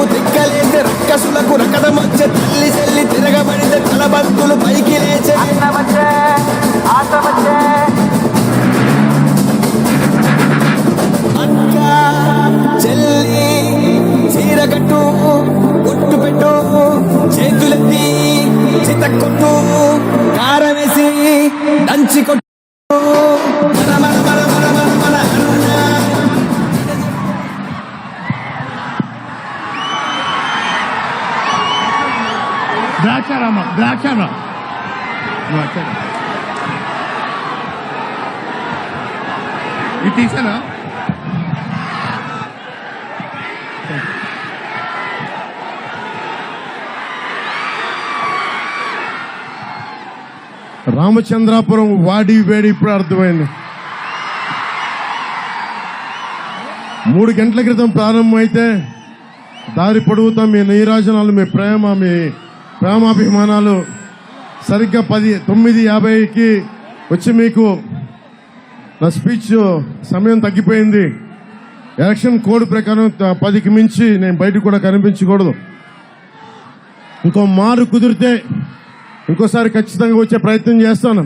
మేము దిక్కలేసే రక్కసులకు రకద మధ్య తల్లి చెల్లి తిరగబడితే తలబంతులు పైకి లేచే. అక్క చెల్లి చీరగట్టు ఒట్టు పెట్టు చేతులెత్తి చితక్కొట్టు కారమేసి దంచి కొట్టు. ద్రాక్షారామ ద్రాక్షారామ ఇది తీసానా? రామచంద్రాపురం వాడి వేడి ఇప్పుడు అర్థమైంది. మూడు గంటల క్రితం ప్రారంభమైతే దారి పొడుగుతా మీ నీరాజనాలు మీ ప్రేమ మీ ప్రేమాభిమానాలు సరిగ్గా పది తొమ్మిది యాభైకి వచ్చి మీకు నా స్పీచ్ సమయం తగ్గిపోయింది. ఎలక్షన్ కోడ్ ప్రకారం పదికి మించి నేను బయటకు కూడా కనిపించకూడదు. ఇంకో మారు కుదిరితే ఇంకోసారి ఖచ్చితంగా వచ్చే ప్రయత్నం చేస్తాను.